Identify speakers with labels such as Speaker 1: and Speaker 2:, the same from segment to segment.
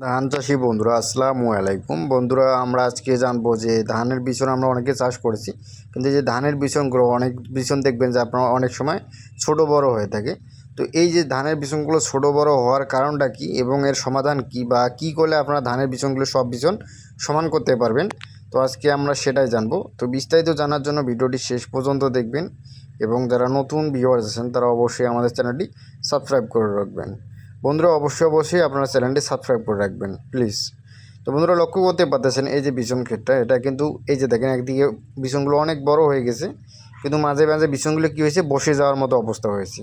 Speaker 1: ধান চাষি বন্ধুরা, আসসালামু আলাইকুম। বন্ধুরা, আমরা আজকে জানব যে ধানের বিছন আমরা অনেকে চাষ করেছি, কিন্তু যে ধানের বিছনগুলো অনেক বিছন দেখবেন যে আপনার অনেক সময় ছোট বড় হয়ে থাকে। তো এই যে ধানের বিছনগুলো ছোট বড় হওয়ার কারণটা কি এবং এর সমাধান কি বা কি করলে আপনারা ধানের বিছনগুলো সব বিছন সমান করতে পারবেন? তো আজকে আমরা সেটাই জানব। তো বিস্তারিত জানার জন্য ভিডিওটি শেষ পর্যন্ত দেখবেন এবং যারা নতুন ভিউয়ার্স আছেন, তারা অবশ্যই আমাদের চ্যানেলটি সাবস্ক্রাইব করে রাখবেন। বন্ধুরা, অবশ্যই অবশ্যই আপনারা চ্যানেলটি সাবস্ক্রাইব করে রাখবেন প্লিজ তো বন্ধুরা, লক্ষ্য করতে পারতেছেন, এই যে বিছন ক্ষেতটা, এটা কিন্তু এই যে দেখেন, একদিকে বিছনগুলো অনেক বড় হয়ে গেছে। কিন্তু মাঝে মাঝে বিছনগুলো কী হয়েছে? বসে যাওয়ার মতো অবস্থা হয়েছে।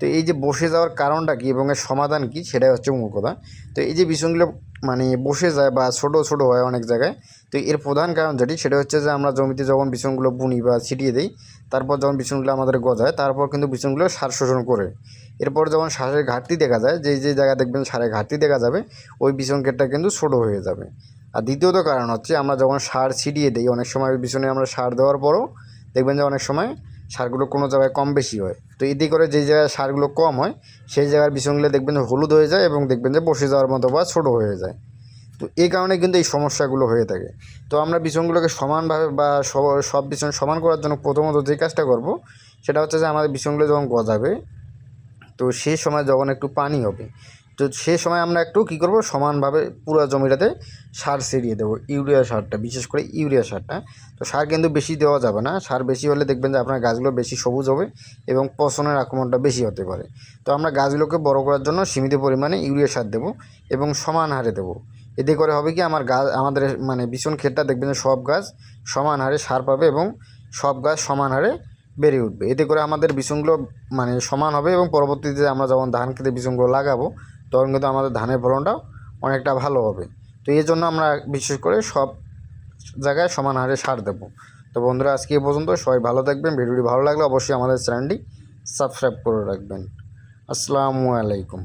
Speaker 1: তো এই যে বসে যাওয়ার কারণটা কী এবং এর সমাধান কী সেটাই হচ্ছে মূল কথা। তো এই যে বিছনগুলো মানে বসে যায় বা ছোট ছোট হয় অনেক জায়গায়, তো এর প্রধান কারণ যেটি, সেটা হচ্ছে যে আমরা জমিতে যখন বিছনগুলো বুনি বা ছিটিয়ে দিই, তারপর যখন বিছনগুলো আমাদের গজায়, তারপর কিন্তু বিছনগুলো সার শোষণ করে। এরপর যখন সারের ঘাটতি দেখা যায়, যে যে জায়গায় দেখবেন সারের ঘাটতি দেখা যাবে, ওই বিছন কিন্তু ছোটো হয়ে যাবে। আর দ্বিতীয়ত কারণ হচ্ছে আমরা যখন সার ছিটিয়ে দিই, অনেক সময় বিছনে আমরা সার দেওয়ার পরও দেখবেন যে অনেক সময় সারগুলো কোনো জায়গায় কম বেশি হয়। তো এতে করে যেই জায়গায় সারগুলো কম হয়, সেই জায়গার বিছনগুলো দেখবেন যে হলুদ হয়ে যায় এবং দেখবেন যে বসে যাওয়ার মতো বা ছোটো হয়ে যায়। তো এই কারণে কিন্তু এই সমস্যাগুলো হয়ে থাকে। তো আমরা বিছনগুলোকে সমানভাবে বা সব- বিছন সমান করার জন্য প্রথমত যে কাজটা করব, সেটা হচ্ছে যে আমাদের বিছনগুলো যখন গজাবে, তো সেই সময় যখন একটু পানি হবে তো সেই সময় আমরা একটু কী করব, সমানভাবে পুরো জমিটাতে সার ছিটিয়ে দেবো, ইউরিয়া সারটা, বিশেষ করে ইউরিয়া সারটা। তো সার কিন্তু বেশি দেওয়া যাবে না, সার বেশি হলে দেখবেন যে আপনার গাছগুলো বেশি সবুজ হবে এবং পচনের আক্রমণটা বেশি হতে পারে। তো আমরা গাছগুলোকে বড় করার জন্য সীমিত পরিমাণে ইউরিয়া সার দেবো এবং সমান হারে দেবো। এতে করে হবে কি, আমার গাছ আমাদের মানে বিছন ক্ষেতটা দেখবেন যে সব গাছ সমান হারে সার পাবে এবং সব গাছ সমান হারে বেড়ে উঠবে। এতে করে আমাদের বিছনগুলো মানে সমান হবে এবং পরবর্তীতে আমরা যখন ধান খেতে বিছনগুলো লাগাবো তখন কিন্তু আমাদের ধানের ফলনটাও অনেকটা ভালো হবে। তো এই জন্য আমরা বিশেষ করে সব জায়গায় সমান হারে সার দেব। তো বন্ধুরা, আজকে এ পর্যন্ত সবাই ভালো থাকবেন। ভিডিওটি ভালো লাগলে অবশ্যই আমাদের চ্যানেলটি সাবস্ক্রাইব করে রাখবেন। আসসালামু আলাইকুম।